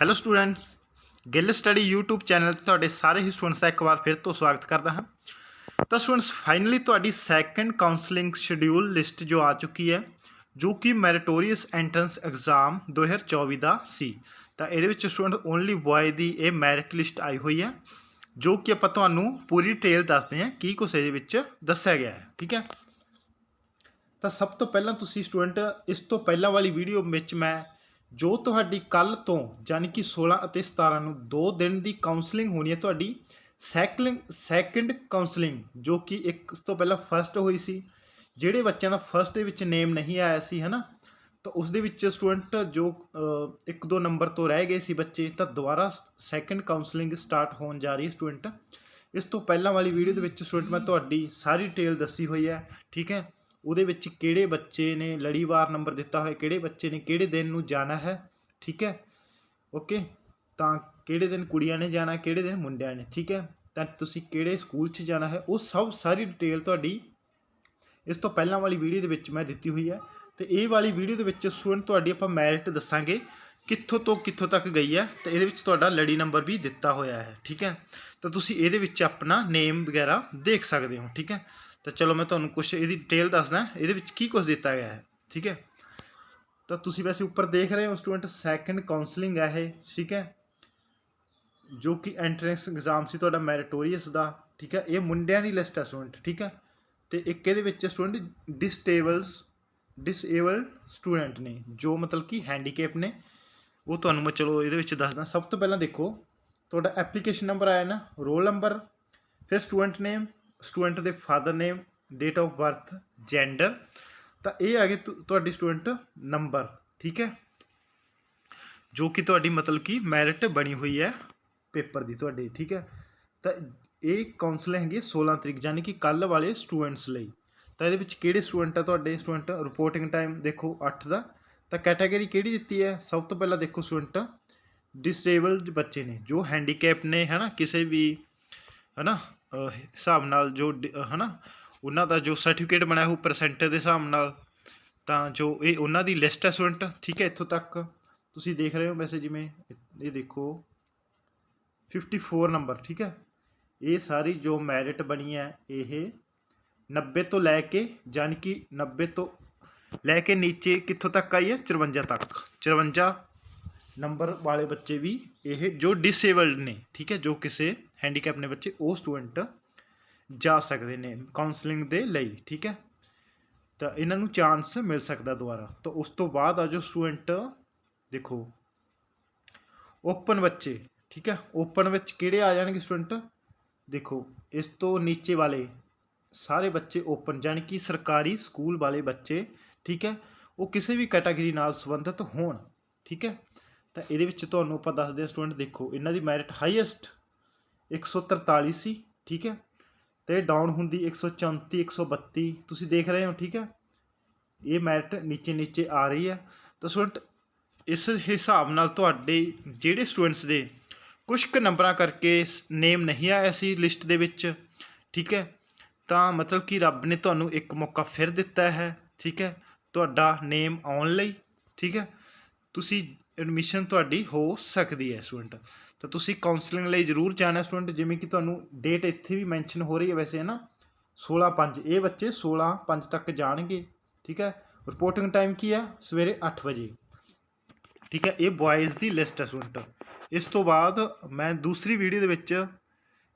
Hello students Gill study YouTube channel ਤੇ ਤੁਹਾਡੇ ਸਾਰੇ ਹੀ ਸਟੂਡੈਂਟਸ ਦਾ ਇੱਕ ਵਾਰ ਫਿਰ ਤੋਂ ਸਵਾਗਤ ਕਰਦਾ ਹਾਂ। ਤਾਂ ਸਟੂਡੈਂਟਸ ਫਾਈਨਲੀ ਤੁਹਾਡੀ ਸੈਕੰਡ ਕਾਉਂਸਲਿੰਗ ਸ਼ਡਿਊਲ ਲਿਸਟ ਜੋ ਆ ਚੁੱਕੀ ਹੈ, ਜੋ ਕਿ ਮੈਰੀਟੋਰੀਅਸ ਐਂਟਰੈਂਸ ਐਗਜ਼ਾਮ 2024 ਦਾ ਸੀ। ਤਾਂ ਇਹਦੇ ਵਿੱਚ ਸਟੂਡੈਂਟ ਓਨਲੀ ਬॉय ਦੀ ਇਹ ਮੈਰਿਟ ਲਿਸਟ ਆਈ ਹੋਈ ਹੈ, ਜੋ ਕਿ ਆਪਾਂ ਤੁਹਾਨੂੰ ਪੂਰੀ ਡਿਟੇਲ ਦੱਸਦੇ ਹਾਂ ਕੀ ਕੁਛ ਇਹਦੇ ਵਿੱਚ ਦੱਸਿਆ ਗਿਆ ਹੈ, ਠੀਕ ਹੈ। ਤਾਂ ਸਭ ਤੋਂ ਪਹਿਲਾਂ ਤੁਸੀਂ ਸਟੂਡੈਂਟ ਇਸ ਤੋਂ ਪਹਿਲਾਂ ਵਾਲੀ ਵੀਡੀਓ ਵਿੱਚ ਮੈਂ ਜੋ ਤੁਹਾਡੀ ਕੱਲ ਤੋਂ ਯਾਨੀ ਕਿ 16 ਅਤੇ 17 ਨੂੰ 2 ਦਿਨ ਦੀ ਕਾਉਂਸਲਿੰਗ ਹੋਣੀ ਹੈ, ਤੁਹਾਡੀ ਸੈਕਲਿੰਗ ਸੈਕੰਡ ਕਾਉਂਸਲਿੰਗ ਜੋ ਕਿ ਇੱਕ ਤੋਂ ਪਹਿਲਾਂ ਫਰਸਟ ਹੋਈ ਸੀ, ਜਿਹੜੇ ਬੱਚਿਆਂ ਦਾ ਫਰਸਟ ਦੇ ਵਿੱਚ ਨੇਮ ਨਹੀਂ ਆਇਆ ਸੀ, ਹਨਾ? ਤਾਂ ਉਸ ਦੇ ਵਿੱਚ ਸਟੂਡੈਂਟ ਜੋ ਇੱਕ ਦੋ ਨੰਬਰ ਤੋਂ ਰਹਿ ਗਏ ਸੀ ਬੱਚੇ, ਤਾਂ ਦੁਬਾਰਾ ਸੈਕੰਡ ਕਾਉਂਸਲਿੰਗ ਸਟਾਰਟ ਹੋਣ ਜਾ ਰਹੀ ਹੈ ਸਟੂਡੈਂਟ ਇਸ ਤੋਂ ਪਹਿਲਾਂ ਵਾਲੀ ਵੀਡੀਓ ਦੇ ਵਿੱਚ ਸਟੂਡੈਂਟ ਮੈਂ ਤੁਹਾਡੀ ਸਾਰੀ ਡਿਟੇਲ ਦੱਸੀ ਹੋਈ ਹੈ, ਠੀਕ ਹੈ? ਉਹਦੇ ਵਿੱਚ ਕਿਹੜੇ ਬੱਚੇ ਨੇ ਲੜੀਵਾਰ ਨੰਬਰ ਦਿੱਤਾ ਹੋਇਆ, ਕਿਹੜੇ ਬੱਚੇ ਨੇ, ਕਿਹੜੇ ਦਿਨ ਨੂੰ ਜਾਣਾ ਹੈ, ਠੀਕ ਹੈ? ਓਕੇ, ਤਾਂ ਕਿਹੜੇ ਦਿਨ ਕੁੜੀਆਂ ਨੇ ਜਾਣਾ, ਕਿਹੜੇ ਦਿਨ ਮੁੰਡਿਆਂ ਨੇ, ਠੀਕ ਹੈ? ਤਾਂ ਤੁਸੀਂ ਕਿਹੜੇ ਸਕੂਲ 'ਚ ਜਾਣਾ ਹੈ, ਉਹ ਸਭ ਸਾਰੀ ਡਿਟੇਲ ਤੁਹਾਡੀ ਇਸ ਤੋਂ ਪਹਿਲਾਂ ਵਾਲੀ ਵੀਡੀਓ ਦੇ ਵਿੱਚ ਮੈਂ ਦਿੱਤੀ ਹੋਈ ਹੈ ਤੇ ਇਹ ਵਾਲੀ ਵੀਡੀਓ ਦੇ ਵਿੱਚ ਸਟੂਡੈਂਟ ਤੁਹਾਡੀ ਆਪਾਂ ਮੈਰਿਟ ਦੱਸਾਂਗੇ ਕਿੱਥੋਂ ਤੋਂ ਕਿੱਥੋਂ ਤੱਕ ਗਈ ਹੈ ਤੇ ਇਹਦੇ ਵਿੱਚ ਤੁਹਾਡਾ ਲੜੀ ਨੰਬਰ ਵੀ ਦਿੱਤਾ ਹੋਇਆ ਹੈ, ਠੀਕ ਹੈ? ਤਾਂ ਤੁਸੀਂ ਇਹਦੇ ਵਿੱਚ ਆਪਣਾ ਨੇਮ ਵਗੈਰਾ ਦੇਖ ਸਕਦੇ ਹੋ, ਠੀਕ ਹੈ? ਤਾਂ ਚਲੋ ਮੈਂ ਤੁਹਾਨੂੰ ਕੁਝ ਇਹਦੀ ਡਿਟੇਲ ਦੱਸਦਾ, ਇਹਦੇ ਵਿੱਚ ਕੀ ਕੁਝ ਦਿੱਤਾ ਗਿਆ ਹੈ, ਠੀਕ ਹੈ? ਤਾਂ ਤੁਸੀਂ ਵੈਸੇ ਉੱਪਰ ਦੇਖ ਰਹੇ ਹੋ ਸਟੂਡੈਂਟ ਸੈਕੰਡ ਕਾਉਂਸਲਿੰਗ ਹੈ ਇਹ, ਠੀਕ ਹੈ? ਜੋ ਕਿ ਐਂਟਰੈਂਸ ਐਗਜ਼ਾਮ ਸੀ ਤੁਹਾਡਾ ਮੈਰੀਟੋਰੀਅਸ ਦਾ, ਠੀਕ ਹੈ? ਇਹ ਮੁੰਡਿਆਂ ਦੀ ਲਿਸਟ ਹੈ ਸਟੂਡੈਂਟ, ਠੀਕ ਹੈ? ਤੇ ਇੱਕ ਇਹਦੇ ਵਿੱਚ ਸਟੂਡੈਂਟ ਡਿਸਟੇਬਲਸ ਡਿਸਏਬਲਡ ਸਟੂਡੈਂਟ ਨੇ, ਜੋ ਮਤਲਬ ਕਿ ਹੈਂਡੀਕੈਪ ਨੇ, ਉਹ ਤੁਹਾਨੂੰ ਮੈਂ ਚਲੋ ਇਹਦੇ ਵਿੱਚ ਦੱਸਦਾ। ਸਭ ਤੋਂ ਪਹਿਲਾਂ ਦੇਖੋ, ਤੁਹਾਡਾ ਐਪਲੀਕੇਸ਼ਨ ਨੰਬਰ ਆਇਆ ਨਾ ਰੋਲ ਨੰਬਰ ਫਿਰ ਸਟੂਡੈਂਟ ਨੇਮ ਸਟੂਡੈਂਟ ਦੇ father name date of birth gender ਤਾਂ ਇਹ ਆ ਗਏ ਤੁਹਾਡੀ ਸਟੂਡੈਂਟ ਨੰਬਰ, ਠੀਕ ਹੈ? ਜੋ ਕਿ ਤੁਹਾਡੀ ਮਤਲਬ ਕਿ ਮੈਰਿਟ ਬਣੀ ਹੋਈ ਹੈ ਪੇਪਰ ਦੀ ਤੁਹਾਡੇ, ਠੀਕ ਹੈ? ਤਾਂ ਇਹ ਕਾਉਂਸਲਿੰਗ ਹੈਗੀ 16 ਤਰੀਕ, ਯਾਨੀ ਕਿ ਕੱਲ ਵਾਲੇ ਸਟੂਡੈਂਟਸ ਲਈ। ਤਾਂ ਇਹਦੇ ਵਿੱਚ ਕਿਹੜੇ ਸਟੂਡੈਂਟ ਆ ਤੁਹਾਡੇ? ਸਟੂਡੈਂਟ ਰਿਪੋਰਟਿੰਗ ਟਾਈਮ ਦੇਖੋ 8 ਦਾ। ਤਾਂ ਕੈਟਾਗਰੀ ਕਿਹੜੀ ਦਿੱਤੀ ਹੈ? ਸਭ ਤੋਂ ਪਹਿਲਾਂ ਦੇਖੋ ਸਟੂਡੈਂਟ ਡਿਸੇਬਲਡ ਬੱਚੇ ਨੇ, ਜੋ ਹੈਂਡੀਕੈਪ ਨੇ, ਹਨਾ? ਕਿਸੇ ਵੀ, ਹਨਾ? ਅਹ ਹਿਸਾਬ ਨਾਲ ਜੋ ਡ- ਅਹ, ਹਨਾ, ਉਹਨਾਂ ਦਾ ਜੋ ਸਰਟੀਫਿਕੇਟ ਬਣਿਆ ਉਹ ਪਰਸੈਂਟ ਦੇ ਹਿਸਾਬ ਨਾਲ, ਤਾਂ ਜੋ ਇਹ ਉਹਨਾਂ ਦੀ ਲਿਸਟ ਹੈ ਸਟੂਡੈਂਟ ਠੀਕ ਹੈ, ਇੱਥੋਂ ਤੱਕ। ਤੁਸੀਂ ਦੇਖ ਰਹੇ ਹੋ ਵੈਸੇ ਜਿਵੇਂ, ਇਹ ਦੇਖੋ 54 ਨੰਬਰ ਠੀਕ ਹੈ। ਇਹ ਸਾਰੀ ਜੋ ਮੈਰਿਟ ਬਣੀ ਹੈ, ਇਹ 90 ਤੋਂ ਲੈ ਕੇ ਯਾਨੀ ਕਿ 90 ਤੋਂ ਲੈ ਕੇ ਨੀਚੇ ਕਿੱਥੋਂ ਤੱਕ ਆਈ ਹੈ? 54 ਤੱਕ। 54 ਨੰਬਰ ਵਾਲੇ ਬੱਚੇ ਵੀ ਇਹ ਜੋ ਡਿਸੇਬਲਡ ਨੇ, ਠੀਕ ਹੈ, ਜੋ ਕਿਸੇ ਹੈਂਡੀਕੈਪ ਨੇ ਬੱਚੇ, ਉਹ ਸਟੂਡੈਂਟ ਜਾ ਸਕਦੇ ਨੇ ਕਾਉਂਸਲਿੰਗ ਦੇ ਲਈ, ਠੀਕ ਹੈ। ਤਾਂ ਇਹਨਾਂ ਨੂੰ ਚਾਂਸ ਮਿਲ ਸਕਦਾ ਦੁਬਾਰਾ। ਤਾਂ ਉਸ ਤੋਂ ਬਾਅਦ ਆ ਜੋ ਸਟੂਡੈਂਟ ਦੇਖੋ ਓਪਨ ਬੱਚੇ, ਠੀਕ ਹੈ ਓਪਨ ਵਿੱਚ ਕਿਹੜੇ ਆ ਜਾਣਗੇ ਸਟੂਡੈਂਟ ਦੇਖੋ, ਇਸ ਤੋਂ ਨੀਚੇ ਵਾਲੇ ਸਾਰੇ ਬੱਚੇ ਓਪਨ ਜਾਣੀ ਕਿ ਸਰਕਾਰੀ ਸਕੂਲ ਵਾਲੇ ਬੱਚੇ, ਠੀਕ ਹੈ, ਉਹ ਕਿਸੇ ਵੀ ਕੈਟਾਗਰੀ ਨਾਲ ਸੰਬੰਧਿਤ ਹੋਣ, ਠੀਕ ਹੈ। ਤਾਂ ਇਹਦੇ ਵਿੱਚ ਤੁਹਾਨੂੰ ਆਪਾਂ ਦੱਸਦੇ ਹਾਂ ਸਟੂਡੈਂਟ, ਦੇਖੋ, ਇਹਨਾਂ ਦੀ ਮੈਰਿਟ ਹਾਈਐਸਟ 143 ਸੀ ਠੀਕ ਹੈ? ਤੇ ਡਾਊਨ ਹੁੰਦੀ 134 132 ਤੁਸੀਂ ਦੇਖ ਰਹੇ ਹੋ, ਠੀਕ ਹੈ? ਇਹ ਮੈਰਿਟ ਨੀਚੇ ਨੀਚੇ ਆ ਰਹੀ ਹੈ। ਤਾਂ ਸਟੂਡੈਂਟ, ਇਸ ਹਿਸਾਬ ਨਾਲ ਤੁਹਾਡੇ ਜਿਹੜੇ ਸਟੂਡੈਂਟਸ ਦੇ ਕੁਝ ਕੁ ਨੰਬਰਾਂ ਕਰਕੇ ਨੇਮ ਨਹੀਂ ਆਇਆ ਸੀ ਲਿਸਟ ਦੇ ਵਿੱਚ, ਠੀਕ ਹੈ? ਤਾਂ ਮਤਲਬ ਕਿ ਰੱਬ ਨੇ ਤੁਹਾਨੂੰ ਇੱਕ ਮੌਕਾ ਫਿਰ ਦਿੱਤਾ ਹੈ, ਠੀਕ ਹੈ? ਤੁਹਾਡਾ ਨੇਮ ਆਉਣ ਲਈ, ਠੀਕ ਹੈ? ਤੁਸੀਂ ਐਡਮਿਸ਼ਨ ਤੁਹਾਡੀ ਹੋ ਸਕਦੀ ਹੈ ਸਟੂਡੈਂਟ ਤਾਂ ਤੁਸੀਂ ਕਾਉਂਸਲਿੰਗ ਲਈ ਜ਼ਰੂਰ ਜਾਣਾ ਸਟੂਡੈਂਟ ਜਿਵੇਂ ਕਿ ਤੁਹਾਨੂੰ ਡੇਟ ਇੱਥੇ ਵੀ ਮੈਂਸ਼ਨ ਹੋ ਰਹੀ ਹੈ ਵੈਸੇ ਹੈ ਨਾ 16 5 ਇਹ ਬੱਚੇ 16 5 ਤੱਕ ਜਾਣਗੇ, ਠੀਕ ਹੈ? ਰਿਪੋਰਟਿੰਗ ਟਾਈਮ ਕੀ ਹੈ? ਸਵੇਰੇ 8 ਵਜੇ। ਠੀਕ ਹੈ? ਇਹ ਬॉयਜ਼ ਦੀ ਲਿਸਟ ਹੈ ਸਟੂਡੈਂਟ ਇਸ ਤੋਂ ਬਾਅਦ ਮੈਂ ਦੂਸਰੀ ਵੀਡੀਓ ਦੇ ਵਿੱਚ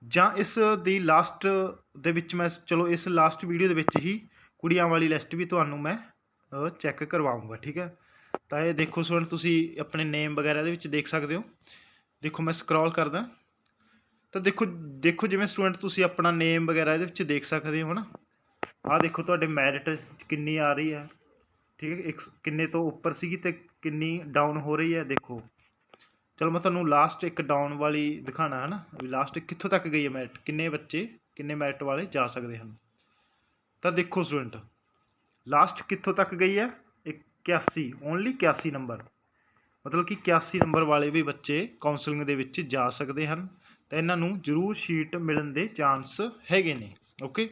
ਜਾਂ ਇਸ ਦੀ ਲਾਸਟ ਦੇ ਵਿੱਚ ਮੈਂ, ਚਲੋ ਇਸ ਲਾਸਟ ਵੀਡੀਓ ਦੇ ਵਿੱਚ ਹੀ ਕੁੜੀਆਂ ਵਾਲੀ ਲਿਸਟ ਵੀ ਤੁਹਾਨੂੰ ਮੈਂ ਚੈੱਕ ਕਰਵਾਉਂਗਾ ਠੀਕ ਹੈ? ਤਾਂ ਇਹ ਦੇਖੋ ਸਟੂਡੈਂਟ ਤੁਸੀਂ ਆਪਣੇ ਨੇਮ ਵਗੈਰਾ ਦੇ ਵਿੱਚ ਦੇਖ ਸਕਦੇ ਹੋ। ਦੇਖੋ ਮੈਂ ਸਕਰੋਲ ਕਰਦਾ। ਤਾਂ ਦੇਖੋ ਦੇਖੋ ਜਿਵੇਂ ਸਟੂਡੈਂਟ ਤੁਸੀਂ ਆਪਣਾ ਨੇਮ ਵਗੈਰਾ ਇਹਦੇ ਵਿੱਚ ਦੇਖ ਸਕਦੇ ਹੋ ਨਾ ਆਹ ਦੇਖੋ ਤੁਹਾਡੇ ਮੈਰਿਟ ਕਿੰਨੀ ਆ ਰਹੀ ਹੈ। ਠੀਕ ਹੈ, ਇੱਕ ਕਿੰਨੇ ਤੋਂ ਉੱਪਰ ਸੀਗੀ ਤੇ ਕਿੰਨੀ ਡਾਊਨ ਹੋ ਰਹੀ ਹੈ, ਦੇਖੋ। ਚਲੋ ਮੈਂ ਤੁਹਾਨੂੰ ਲਾਸਟ ਇੱਕ ਡਾਊਨ ਵਾਲੀ ਦਿਖਾਣਾ ਹੈ ਨਾ ਵੀ ਲਾਸਟ ਕਿੱਥੋਂ ਤੱਕ ਗਈ ਹੈ ਮੈਰਿਟ ਕਿੰਨੇ ਬੱਚੇ, ਕਿੰਨੇ ਮੈਰਿਟ ਵਾਲੇ ਜਾ ਸਕਦੇ ਹਨ? ਤਾਂ ਦੇਖੋ ਸਟੂਡੈਂਟ ਲਾਸਟ ਕਿੱਥੋਂ ਤੱਕ ਗਈ ਹੈ? 81 ਓਨਲੀ 81 ਨੰਬਰ ਮਤਲਬ ਕਿ 81 ਨੰਬਰ ਵਾਲੇ ਵੀ ਬੱਚੇ ਕਾਉਂਸਲਿੰਗ ਦੇ ਵਿੱਚ ਜਾ ਸਕਦੇ ਹਨ। ਤਾਂ ਇਹਨਾਂ ਨੂੰ ਜ਼ਰੂਰ ਸ਼ੀਟ ਮਿਲਣ ਦੇ ਚਾਂਸ ਹੈਗੇ ਨੇ ਓਕੇ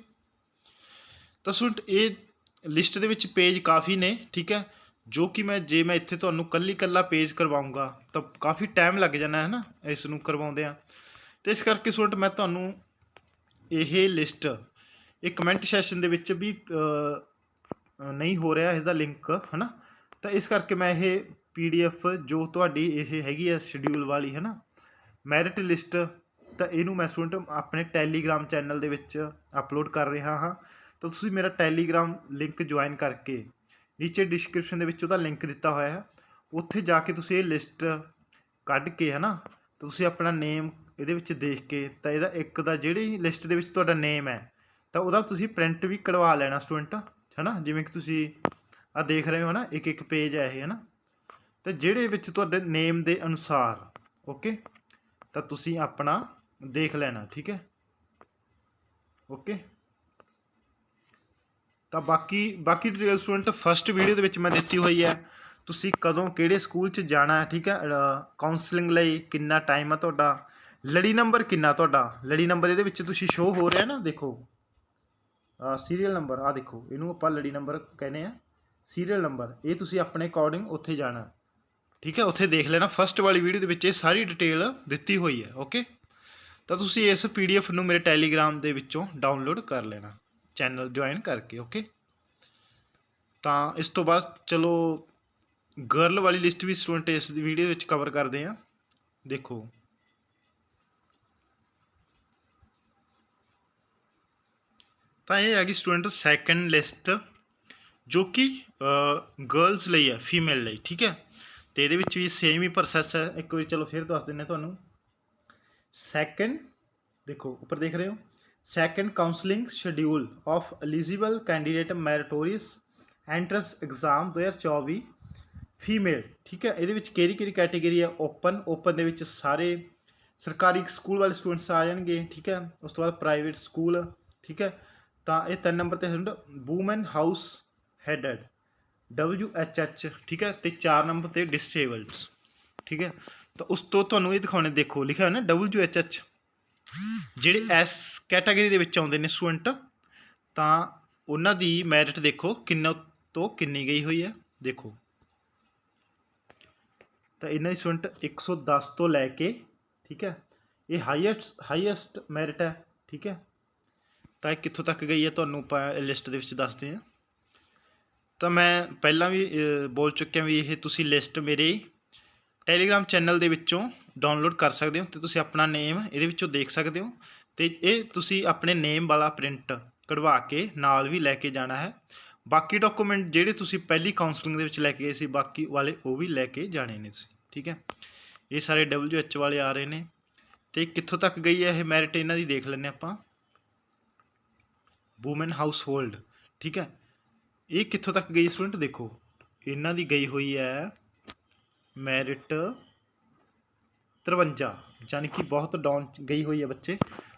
ਤਾਂ ਸਟੂਡੈਂਟ ਇਹ ਲਿਸਟ ਦੇ ਵਿੱਚ ਪੇਜ ਕਾਫੀ ਨੇ, ਠੀਕ ਹੈ? ਜੋ ਕਿ ਮੈਂ, ਜੇ ਮੈਂ ਇੱਥੇ ਤੁਹਾਨੂੰ ਕੱਲੀ ਕੱਲਾ ਪੇਜ ਕਰਵਾਉਂਗਾ, ਤਾਂ ਕਾਫੀ ਟਾਈਮ ਲੱਗ ਜਾਣਾ, ਹੈ ਨਾ? ਇਸ ਨੂੰ ਕਰਵਾਉਂਦੇ ਆ ਤੇ ਇਸ ਕਰਕੇ ਸਟੂਡੈਂਟ ਮੈਂ ਤੁਹਾਨੂੰ ਇਹ ਲਿਸਟ ਇਹ ਕਮੈਂਟ ਸੈਸ਼ਨ ਦੇ ਵਿੱਚ ਵੀ ਨਹੀਂ ਹੋ ਰਿਹਾ ਇਸ ਦਾ ਲਿੰਕ ਹਨਾ? ਤਾਂ ਇਸ ਕਰਕੇ ਮੈਂ ਇਹ ਪੀਡੀਐਫ ਜੋ ਤੁਹਾਡੀ ਇਹ ਹੈਗੀ ਆ ਸ਼ਡਿਊਲ ਵਾਲੀ ਹੈ ਨਾ ਮੈਰਿਟ ਲਿਸਟ ਤਾਂ ਇਹਨੂੰ ਮੈਂ ਸਟੂਡੈਂਟ ਆਪਣੇ ਟੈਲੀਗ੍ਰਾਮ ਚੈਨਲ ਦੇ ਵਿੱਚ ਅਪਲੋਡ ਕਰ ਰਿਹਾ ਹਾਂ। ਤਾਂ ਤੁਸੀਂ ਮੇਰਾ ਟੈਲੀਗ੍ਰਾਮ ਲਿੰਕ ਜੁਆਇਨ ਕਰਕੇ ਨੀਚੇ ਡਿਸਕ੍ਰਿਪਸ਼ਨ ਦੇ ਵਿੱਚ ਉਹਦਾ ਲਿੰਕ ਦਿੱਤਾ ਹੋਇਆ ਹੈ। ਉੱਥੇ ਜਾ ਕੇ ਤੁਸੀਂ ਇਹ ਲਿਸਟ ਕੱਢ ਕੇ ਹੈ ਨਾ ਤਾਂ ਤੁਸੀਂ ਆਪਣਾ ਨੇਮ ਇਹਦੇ ਵਿੱਚ ਦੇਖ ਕੇ, ਤਾਂ ਇਹਦਾ ਇੱਕ ਦਾ ਜਿਹੜੀ ਲਿਸਟ ਦੇ ਵਿੱਚ ਤੁਹਾਡਾ ਨੇਮ ਹੈ, ਤਾਂ ਉਹਦਾ ਤੁਸੀਂ ਪ੍ਰਿੰਟ ਵੀ ਕਢਵਾ ਲੈਣਾ ਸਟੂਡੈਂਟ ਹੈ ਨਾ ਜਿਵੇਂ ਕਿ ਤੁਸੀਂ ਆ ਦੇਖ ਰਹੇ ਹੋ ਨਾ, ਇੱਕ ਇੱਕ ਪੇਜ ਹੈ ਇਹ ਹੈ ਨਾ ਤੇ ਜਿਹੜੇ ਵਿੱਚ ਤੁਹਾਡੇ ਨੇਮ ਦੇ ਅਨੁਸਾਰ ਓਕੇ ਤਾਂ ਤੁਸੀਂ ਆਪਣਾ ਦੇਖ ਲੈਣਾ, ਠੀਕ ਹੈ? ਓਕੇ ਤਾਂ ਬਾਕੀ ਬਾਕੀ ਡਿਟੇਲ ਸਟੂਡੈਂਟ ਫਸਟ ਵੀਡੀਓ ਦੇ ਵਿੱਚ ਮੈਂ ਦਿੱਤੀ ਹੋਈ ਹੈ, ਤੁਸੀਂ ਕਦੋਂ ਕਿਹੜੇ ਸਕੂਲ 'ਚ ਜਾਣਾ ਹੈ ਠੀਕ ਹੈ? ਕਾਉਂਸਲਿੰਗ ਲਈ ਕਿੰਨਾ ਟਾਈਮ ਆ ਤੁਹਾਡਾ? ਲੜੀ ਨੰਬਰ ਕਿੰਨਾ ਤੁਹਾਡਾ? ਲੜੀ ਨੰਬਰ ਇਹਦੇ ਵਿੱਚ ਤੁਸੀਂ ਸ਼ੋ ਹੋ ਰਿਹਾ ਨਾ, ਦੇਖੋ। ਸੀਰੀਅਲ ਨੰਬਰ ਆ ਦੇਖੋ, ਇਹਨੂੰ ਆਪਾਂ ਲੜੀ ਨੰਬਰ ਕਹਿੰਦੇ ਆ ਸੀਰੀਅਲ ਨੰਬਰ ਇਹ ਤੁਸੀਂ ਆਪਣੇ ਅਕੋਰਡਿੰਗ ਉੱਥੇ ਜਾਣਾ। ਠੀਕ ਹੈ, ਉੱਥੇ ਦੇਖ ਲੈਣਾ। ਫਸਟ ਵਾਲੀ ਵੀਡੀਓ ਦੇ ਵਿੱਚ ਇਹ ਸਾਰੀ ਡਿਟੇਲ ਦਿੱਤੀ ਹੋਈ ਹੈ ਓਕੇ ਤਾਂ ਤੁਸੀਂ ਇਸ ਪੀਡੀਐਫ ਨੂੰ ਮੇਰੇ ਟੈਲੀਗ੍ਰਾਮ ਦੇ ਵਿੱਚੋਂ ਡਾਊਨਲੋਡ ਕਰ ਲੈਣਾ ਚੈਨਲ ਜੁਆਇਨ ਕਰਕੇ ਓਕੇ ਤਾਂ ਇਸ ਤੋਂ ਬਾਅਦ, ਚਲੋ ਗਰਲ ਵਾਲੀ ਲਿਸਟ ਵੀ ਸਟੂਡੈਂਟ ਇਸ ਦੀ ਵੀਡੀਓ ਵਿੱਚ ਕਵਰ ਕਰਦੇ ਆ ਦੇਖੋ ਤਾਂ ਇਹ ਹੈਗੀ ਸਟੂਡੈਂਟ ਸੈਕੰਡ ਲਿਸਟ, ਜੋ ਕਿ ਗਰਲਸ ਲਈ ਹੈ ਫੀਮੇਲ ਲਈ, ਠੀਕ ਹੈ? ਤੇ ਇਹਦੇ ਵਿੱਚ ਵੀ ਸੇਮ ਹੀ ਪ੍ਰੋਸੈਸ ਹੈ। ਇੱਕ ਵਾਰੀ ਚਲੋ ਫਿਰ ਦੱਸ ਦਿੰਨੇ ਤੁਹਾਨੂੰ। ਸੈਕੰਡ ਦੇਖੋ, ਉੱਪਰ ਦੇਖ ਰਹੇ ਹੋ। Second counselling schedule of eligible candidate meritorious entrance exam 2024 female ਠੀਕ ਹੈ? ਇਹਦੇ ਵਿੱਚ ਕਿਹੜੀ ਕਿਹੜੀ ਕੈਟਾਗਰੀ ਹੈ? ਓਪਨ ਓਪਨ ਦੇ ਵਿੱਚ ਸਾਰੇ ਸਰਕਾਰੀ ਸਕੂਲ ਵਾਲੇ ਸਟੂਡੈਂਟਸ ਆ ਜਾਣਗੇ, ਠੀਕ ਹੈ? ਉਸ ਤੋਂ ਬਾਅਦ ਪ੍ਰਾਈਵੇਟ ਸਕੂਲ ਠੀਕ ਹੈ? ਤਾਂ ਇਹ ਤਿੰਨ ਨੰਬਰ ਤੇ ਹੁੰਦਾ woman house headed W H H ਠੀਕ ਹੈ, ਤੇ 4 ਨੰਬਰ ਤੇ ਡਿਸੇਬਲਡਸ ਠੀਕ ਹੈ। ਤਾਂ ਉਸ ਤੋਂ ਤੁਹਾਨੂੰ ਇਹ ਦਿਖਾਉਣੇ, ਦੇਖੋ, ਲਿਖਿਆ ਹੋਇਆ ਨਾ ਡਬਲਯੂ ਐਚ ਐਚ ਜਿਹੜੇ ਐਸ ਕੈਟਾਗਰੀ ਦੇ ਵਿੱਚ ਆਉਂਦੇ ਨੇ ਸਟੂਡੈਂਟ ਤਾਂ ਉਹਨਾਂ ਦੀ ਮੈਰਿਟ ਦੇਖੋ, ਕਿੰਨਾ ਤੋਂ ਕਿੰਨੀ ਗਈ ਹੋਈ ਹੈ, ਦੇਖੋ। ਤਾਂ ਇਹਨਾਂ ਦੀ ਸਟੂਡੈਂਟ 110 ਤੋਂ ਲੈ ਕੇ, ਠੀਕ ਹੈ, ਇਹ ਹਾਈਐਸਟ ਹਾਈਐਸਟ ਮੈਰਿਟ ਹੈ, ਠੀਕ ਹੈ। ਤਾਂ ਇਹ ਕਿੱਥੋਂ ਤੱਕ ਗਈ ਹੈ ਤੁਹਾਨੂੰ ਆਪਾਂ ਲਿਸਟ ਦੇ ਵਿੱਚ ਦੱਸਦੇ ਹਾਂ। ਤਾਂ ਮੈਂ ਪਹਿਲਾਂ ਵੀ ਬੋਲ ਚੁੱਕਿਆ ਵੀ ਇਹ ਤੁਸੀਂ ਲਿਸਟ ਮੇਰੇ ਟੈਲੀਗ੍ਰਾਮ ਚੈਨਲ ਦੇ ਵਿੱਚੋਂ ਡਾਊਨਲੋਡ ਕਰ ਸਕਦੇ ਹੋ ਤੇ ਤੁਸੀਂ ਆਪਣਾ ਨੇਮ ਇਹਦੇ ਵਿੱਚੋਂ ਦੇਖ ਸਕਦੇ ਹੋ ਤੇ ਇਹ ਤੁਸੀਂ ਆਪਣੇ ਨੇਮ ਵਾਲਾ ਪ੍ਰਿੰਟ ਕਢਵਾ ਕੇ ਨਾਲ ਵੀ ਲੈ ਕੇ ਜਾਣਾ ਹੈ। ਬਾਕੀ ਡਾਕੂਮੈਂਟ ਜਿਹੜੇ ਤੁਸੀਂ ਪਹਿਲੀ ਕਾਉਂਸਲਿੰਗ ਦੇ ਵਿੱਚ ਲੈ ਕੇ ਗਏ ਸੀ, ਬਾਕੀ ਵਾਲੇ ਉਹ ਵੀ ਲੈ ਕੇ ਜਾਣੇ ਨੇ ਤੁਸੀਂ, ਠੀਕ ਹੈ। ਇਹ ਸਾਰੇ WH ਵਾਲੇ ਆ ਰਹੇ ਨੇ ਤੇ ਕਿੱਥੋਂ ਤੱਕ ਗਈ ਹੈ ਇਹ ਮੈਰਿਟ ਇਹਨਾਂ ਦੀ ਦੇਖ ਲੈਂਦੇ ਆਪਾਂ। ਵੂਮਨ ਹਾਊਸ ਹੋਲਡ ਠੀਕ ਹੈ? ਇਹ ਕਿੱਥੋਂ ਤੱਕ ਗਈ ਸਟੂਡੈਂਟ? ਦੇਖੋ, ਇਹਨਾਂ ਦੀ ਗਈ ਹੋਈ ਹੈ ਮੈਰਿਟ 53 ਯਾਨੀ ਕਿ ਬਹੁਤ ਡਾਊਨ ਗਈ ਹੋਈ ਹੈ ਬੱਚੇ।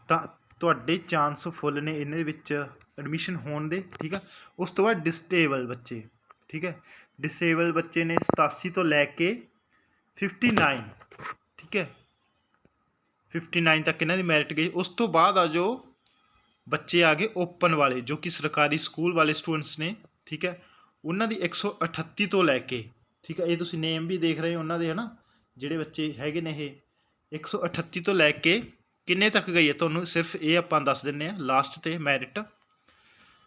ਤਾਂ ਤੁਹਾਡੇ ਚਾਂਸ ਫੁੱਲ ਨੇ ਇਹਨਾਂ ਦੇ ਵਿੱਚ ਐਡਮਿਸ਼ਨ ਹੋਣ ਦੇ, ਠੀਕ ਹੈ? ਉਸ ਤੋਂ ਬਾਅਦ ਡਿਸੇਬਲ ਬੱਚੇ, ਠੀਕ ਹੈ? ਡਿਸੇਬਲ ਬੱਚੇ ਨੇ 87 ਤੋਂ ਲੈ ਕੇ 59 ਠੀਕ ਹੈ? 59 ਤੱਕ ਇਹਨਾਂ ਦੀ ਮੈਰਿਟ ਗਈ। ਉਸ ਤੋਂ ਬਾਅਦ ਆ ਜੋ ਬੱਚੇ ਆ ਗਏ ਓਪਨ ਵਾਲੇ, ਜੋ ਕਿ ਸਰਕਾਰੀ ਸਕੂਲ ਵਾਲੇ ਸਟੂਡੈਂਟਸ ਨੇ, ਠੀਕ ਹੈ? ਉਹਨਾਂ ਦੀ 138 ਤੋਂ ਲੈ ਕੇ, ਠੀਕ ਹੈ? ਇਹ ਤੁਸੀਂ ਨੇਮ ਵੀ ਦੇਖ ਰਹੇ ਹੋ ਉਹਨਾਂ ਦੇ, ਹਨਾ? ਜਿਹੜੇ ਬੱਚੇ ਹੈਗੇ ਨੇ ਇਹ 138 ਤੋਂ ਲੈ ਕੇ ਕਿੰਨੇ ਤੱਕ ਗਈ ਹੈ? ਤੁਹਾਨੂੰ ਸਿਰਫ ਇਹ ਆਪਾਂ ਦੱਸ ਦਿੰਨੇ ਆ ਲਾਸਟ ਤੇ ਮੈਰਿਟ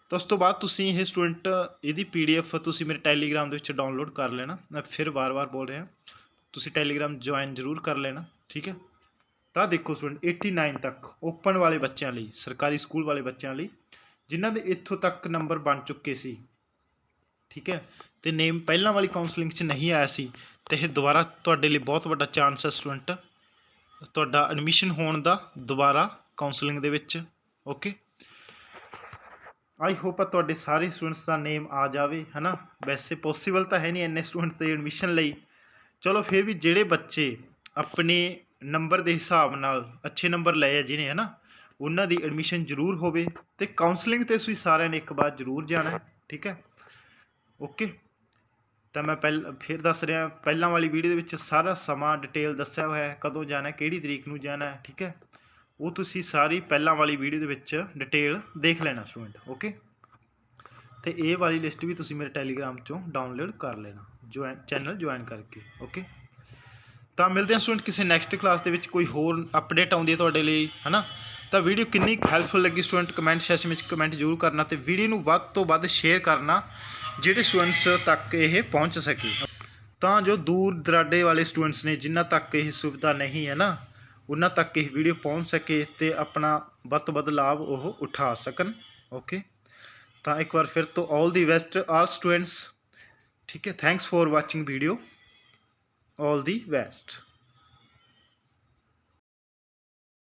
ਤਾਂ ਉਸ ਤੋਂ ਬਾਅਦ ਤੁਸੀਂ ਇਹ ਸਟੂਡੈਂਟ ਇਹਦੀ ਪੀਡੀਐਫ ਤੁਸੀਂ ਮੇਰੇ ਟੈਲੀਗ੍ਰਾਮ ਦੇ ਵਿੱਚ ਡਾਊਨਲੋਡ ਕਰ ਲੈਣਾ। ਮੈਂ ਫਿਰ ਵਾਰ-ਵਾਰ ਬੋਲ ਰਿਹਾ। ਤੁਸੀਂ ਟੈਲੀਗ੍ਰਾਮ ਜੁਆਇਨ ਜ਼ਰੂਰ ਕਰ ਲੈਣਾ, ਠੀਕ ਹੈ? ਤਾਂ ਦੇਖੋ ਸਟੂਡੈਂਟ 89 ਤੱਕ ਓਪਨ ਵਾਲੇ ਬੱਚਿਆਂ ਲਈ, ਸਰਕਾਰੀ ਸਕੂਲ ਵਾਲੇ ਬੱਚਿਆਂ ਲਈ, ਜਿਨ੍ਹਾਂ ਦੇ ਇੱਥੋਂ ਤੱਕ ਨੰਬਰ ਬਣ ਚੁੱਕੇ ਸੀ। ਠੀਕ ਹੈ? ਤੇ ਨੇਮ ਪਹਿਲਾਂ ਵਾਲੀ ਕਾਉਂਸਲਿੰਗ 'ਚ ਨਹੀਂ ਆਇਆ ਸੀ, ਤੇ ਇਹ ਦੁਬਾਰਾ ਤੁਹਾਡੇ ਲਈ ਬਹੁਤ ਵੱਡਾ ਚਾਂਸ ਹੈ ਸਟੂਡੈਂਟ ਤੁਹਾਡਾ ਐਡਮਿਸ਼ਨ ਹੋਣ ਦਾ ਦੁਬਾਰਾ ਕਾਉਂਸਲਿੰਗ ਦੇ ਵਿੱਚ ਓਕੇ ਆਈ ਹੋਪ ਆ ਤੁਹਾਡੇ ਸਾਰੇ ਸਟੂਡੈਂਟਸ ਦਾ ਨੇਮ ਆ ਜਾਵੇ, ਹਨਾ? ਵੈਸੇ ਪੋਸੀਬਲ ਤਾਂ ਹੈ ਨਹੀਂ ਇੰਨੇ ਸਟੂਡੈਂਟਸ ਦੇ ਐਡਮਿਸ਼ਨ ਲਈ। ਚਲੋ ਫਿਰ ਵੀ ਜਿਹੜੇ ਬੱਚੇ ਆਪਣੇ ਨੰਬਰ ਦੇ ਹਿਸਾਬ ਨਾਲ ਅੱਛੇ ਨੰਬਰ ਲਏ ਆ ਜਿਹਨੇ ਨਾ ਉਹਨਾਂ ਦੀ ਐਡਮਿਸ਼ਨ ਜ਼ਰੂਰ ਹੋਵੇ ਤੇ ਕਾਉਂਸਲਿੰਗ ਤੇ ਤੁਸੀਂ ਸਾਰਿਆਂ ਨੇ ਇੱਕ ਵਾਰ ਜ਼ਰੂਰ ਜਾਣਾ ਠੀਕ ਹੈ? ਓਕੇ ਤਾਂ ਮੈਂ ਪਹਿਲ, ਫਿਰ ਦੱਸ ਰਿਹਾ, ਪਹਿਲਾਂ ਵਾਲੀ ਵੀਡੀਓ ਦੇ ਵਿੱਚ ਸਾਰਾ ਸਮਾਂ ਡਿਟੇਲ ਦੱਸਿਆ ਹੋਇਆ ਹੈ, ਕਦੋਂ ਜਾਣਾ ਕਿਹੜੀ ਤਰੀਕ ਨੂੰ ਜਾਣਾ ਹੈ, ਠੀਕ ਹੈ? ਉਹ ਤੁਸੀਂ ਸਾਰੀ ਪਹਿਲਾਂ ਵਾਲੀ ਵੀਡੀਓ ਦੇ ਵਿੱਚ ਡਿਟੇਲ ਦੇਖ ਲੈਣਾ ਸਟੂਡੈਂਟ ਓਕੇ ਤੇ ਇਹ ਵਾਲੀ ਲਿਸਟ ਵੀ ਤੁਸੀਂ ਮੇਰੇ ਟੈਲੀਗ੍ਰਾਮ ਚੋਂ ਡਾਊਨਲੋਡ ਕਰ ਲੈਣਾ ਜੁਆਇਨ ਚੈਨਲ ਜੁਆਇਨ ਕਰਕੇ ਓਕੇ ਤਾਂ ਮਿਲਦੇ ਹਾਂ ਸਟੂਡੈਂਟ ਕਿਸੇ ਨੈਕਸਟ ਕਲਾਸ ਦੇ ਵਿੱਚ ਕੋਈ ਹੋਰ ਅਪਡੇਟ ਆਉਂਦੀ ਹੈ ਤੁਹਾਡੇ ਲਈ, ਹਨਾ? ਤਾਂ ਵੀਡੀਓ ਕਿੰਨੀ ਹੈਲਪਫੁਲ ਲੱਗੀ ਸਟੂਡੈਂਟ ਕਮੈਂਟ ਸੈਸ਼ਨ ਵਿੱਚ ਕਮੈਂਟ ਜ਼ਰੂਰ ਕਰਨਾ ਤੇ ਵੀਡੀਓ ਨੂੰ ਵੱਧ ਤੋਂ ਵੱਧ ਸ਼ੇਅਰ ਕਰਨਾ ਜਿਹੜੇ ਸਟੂਡੈਂਟਸ ਤੱਕ ਇਹ ਪਹੁੰਚ ਸਕੇ। ਤਾਂ ਜੋ ਦੂਰ ਦਰਾਡੇ ਵਾਲੇ ਸਟੂਡੈਂਟਸ ਨੇ ਜਿਨ੍ਹਾਂ ਤੱਕ ਇਹ ਸੁਵਿਧਾ ਨਹੀਂ ਹੈ ਨਾ, ਉਹਨਾਂ ਤੱਕ ਇਹ ਵੀਡੀਓ ਪਹੁੰਚ ਸਕੇ ਤੇ ਆਪਣਾ ਵੱਧ ਤੋਂ ਵੱਧ ਲਾਭ ਉਹ ਉਠਾ ਸਕਣ ਓਕੇ ਤਾਂ ਇੱਕ ਵਾਰ ਫਿਰ ਤੋਂ ਆਲ ਦੀ ਬੈਸਟ ਆਲ ਸਟੂਡੈਂਟਸ ਠੀਕ ਹੈ? Thanks for watching video all the best